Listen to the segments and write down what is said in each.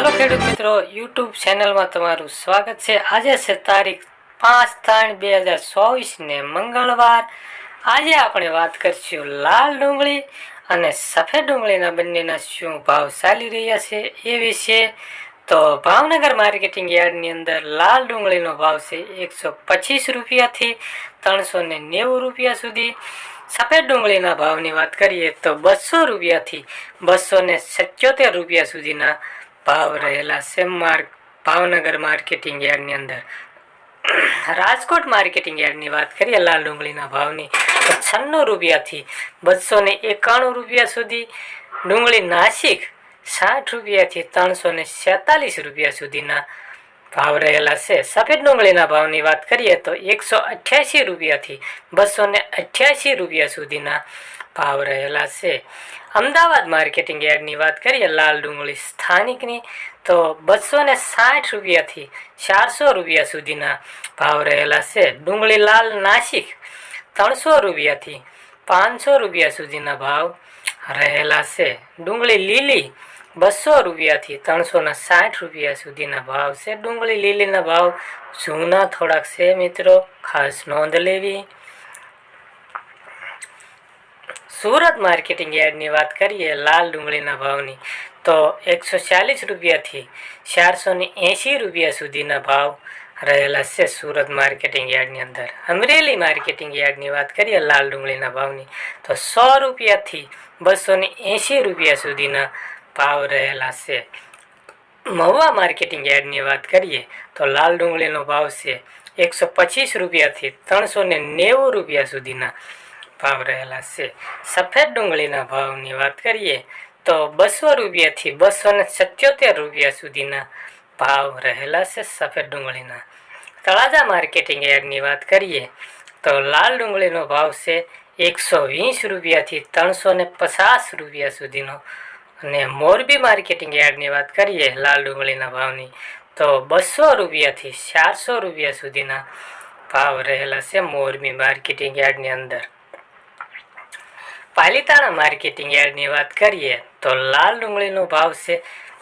હાલો ખેડૂત મિત્રો યુટ્યુબ ચેનલમાં તમારું સ્વાગત છે. આજે છે તારીખ પાંચ ત્રણ બે હજાર ચોવીસ ને મંગળવાર. આજે આપણે વાત કરીશું લાલ ડુંગળી અને સફેદ ડુંગળીના બંનેના શું ભાવ ચાલી રહ્યા છે એ વિશે. તો ભાવનગર માર્કેટિંગ યાર્ડની અંદર લાલ ડુંગળીનો ભાવ છે એકસો પચીસ રૂપિયાથી ત્રણસો ને નેવું રૂપિયા સુધી. સફેદ ડુંગળીના ભાવની વાત કરીએ તો બસો રૂપિયાથી બસો ને સત્યોતેર રૂપિયા સુધીના ભાવ રહેલા છે માર્ક, ભાવનગર માર્કેટિંગ યાર્ડની અંદર. રાજકોટ માર્કેટિંગ યાર્ડની વાત કરીએ, લાલ ડુંગળીના ભાવની, તો છન્નું રૂપિયાથી બસો ને એકાણું રૂપિયા સુધી, ડુંગળી નાસિક સાઠ રૂપિયાથી ત્રણસો ને છેતાલીસ રૂપિયા સુધીના ભાવ રહેલા છે. સફેદ ડુંગળીના ભાવની વાત કરીએ, તો એકસો અઠ્યાસી રૂપિયાથી બસો ને અઠ્યાસી રૂપિયા સુધીના ભાવ રહેલા છે. અમદાવાદ માર્કેટિંગ યાર્ડની વાત કરીએ, લાલ ડુંગળી સ્થાનિકની, તો બસો ને સાઠ રૂપિયાથી ચારસો રૂપિયા સુધીના ભાવ રહેલા છે. ડુંગળી લાલ નાસિક ત્રણસો રૂપિયાથી પાંચસો રૂપિયા સુધીના ભાવ રહેલા છે. ડુંગળી લીલી બસો રૂપિયાથી ત્રણસોના સાઠ રૂપિયા સુધીના ભાવ છે. ડુંગળી લીલીના ભાવ જૂના થોડાક છે મિત્રો, ખાસ નોંધ લેવી. સુરત માર્કેટિંગ યાર્ડની વાત કરીએ, લાલ ડુંગળીના ભાવની, તો એકસો ચાલીસ રૂપિયાથી ચારસો ને એંશી રૂપિયા સુધીના ભાવ રહેલા છે સુરત માર્કેટિંગ યાર્ડની અંદર. અમરેલી માર્કેટિંગ યાર્ડની વાત કરીએ, લાલ ડુંગળીના ભાવની, તો સો રૂપિયાથી બસો ને એંશી રૂપિયા સુધીના ભાવ રહેલા છે. મહુવા માર્કેટિંગ યાર્ડની વાત કરીએ, તો લાલ ડુંગળીનો ભાવ છે એકસો પચીસ રૂપિયાથી ત્રણસો ને નેવું રૂપિયા સુધીના ભાવ રહેલા છે. સફેદ ડુંગળીના ભાવની વાત કરીએ તો બસો રૂપિયાથી બસો ને સત્યોતેર રૂપિયા સુધીના ભાવ રહેલા છે સફેદ ડુંગળીના. તળાજા માર્કેટિંગ યાર્ડની વાત કરીએ તો લાલ ડુંગળીનો ભાવ છે એકસો વીસ રૂપિયાથી ત્રણસો ને પચાસ રૂપિયા સુધીનો. અને મોરબી માર્કેટિંગ યાર્ડની વાત કરીએ લાલ ડુંગળીના ભાવની તો બસો રૂપિયાથી ચારસો રૂપિયા સુધીના ભાવ રહેલા છે મોરબી માર્કેટિંગ યાર્ડની અંદર. પાલિતાણા માર્કેટિંગ યાર્ડની વાત કરીએ તો લાલ ડુંગળીનો ભાવ છે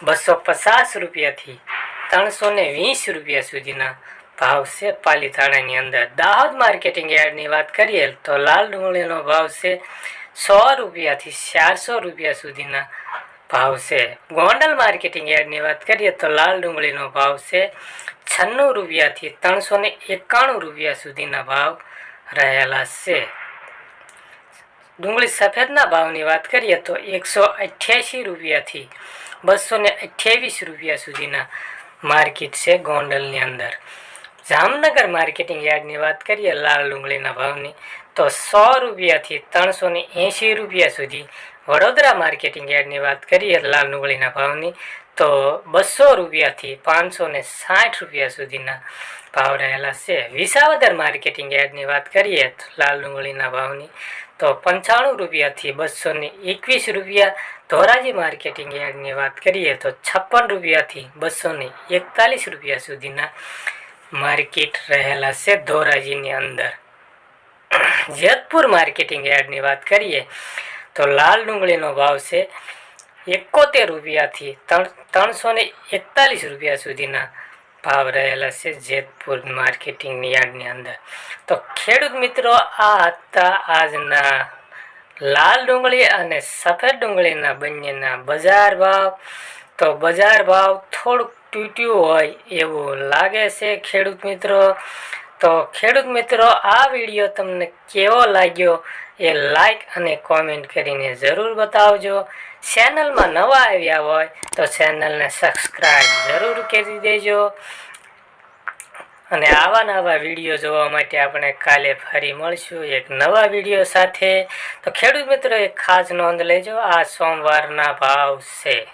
બસો પચાસ રૂપિયાથી ત્રણસો ને વીસ રૂપિયા સુધીના ભાવ છે પાલિતાણાની અંદર. દાહોદ માર્કેટિંગ યાર્ડની વાત કરીએ તો લાલ ડુંગળીનો ભાવ છે સો રૂપિયાથી ચારસો રૂપિયા સુધીના ભાવ છે. ગોંડલ માર્કેટિંગ યાર્ડની વાત કરીએ તો લાલ ડુંગળીનો ભાવ છે છન્નું રૂપિયાથી ત્રણસો ને એકાણું રૂપિયા સુધીના ભાવ રહેલા છે. ડુંગળી સફેદના ભાવની વાત કરીએ તો એકસો અઠ્યાસી રૂપિયાથી બસો ને અઠ્યાવીસ રૂપિયા સુધીના માર્કેટ છે ગોંડલની અંદર. જામનગર માર્કેટિંગ યાર્ડની વાત કરીએ લાલ ડુંગળીના ભાવની, તો સો રૂપિયાથી ત્રણસો ને એંશી રૂપિયા સુધી વડોદરા માર્કેટિંગ યાર્ડની વાત કરીએ લાલ ડુંગળીના ભાવની, તો બસો રૂપિયાથી પાંચસો ને સાઠ રૂપિયા સુધીના ભાવ રહેલા છે. વિસાવદર માર્કેટિંગ યાર્ડની વાત કરીએ તો લાલ ડુંગળીના ભાવની તો પંચાણું રૂપિયાથી બસો ને એકવીસ રૂપિયા. ધોરાજી માર્કેટિંગ યાર્ડની વાત કરીએ તો છપ્પન રૂપિયાથી બસો ને એકતાલીસ રૂપિયા સુધીના માર્કેટ રહેલા છે ધોરાજીની અંદર. જેતપુર માર્કેટિંગ યાર્ડની વાત કરીએ તો લાલ ડુંગળીનો ભાવ છે એકોતેર રૂપિયાથી ત્રણ ત્રણસો એકતાલીસ રૂપિયા સુધીના ભાવ રહેલા છે જેતપુર માર્કેટિંગ યાર્ડની અંદર. તો ખેડૂત મિત્રો, આ હતા આજના લાલ ડુંગળી અને સફેદ ડુંગળીના બંનેના બજાર ભાવ. તો બજાર ભાવ થોડુંક તૂટ્યું હોય એવું લાગે છે ખેડૂત મિત્રો. તો ખેડૂત મિત્રો, આ વીડિયો તમને કેવો લાગ્યો એ લાઈક અને કોમેન્ટ કરીને જરૂર બતાવજો. ચેનલમાં નવા આવ્યા હોય તો ચેનલને સબસ્ક્રાઈબ જરૂર કરી દેજો. અને આવા નવા વીડિયો જોવા માટે આપણે કાલે ફરી મળશું એક નવા વીડિયો સાથે. તો ખેડૂત મિત્રો, એક ખાસ નોંધ લેજો, આ સોમવારના ભાવ છે.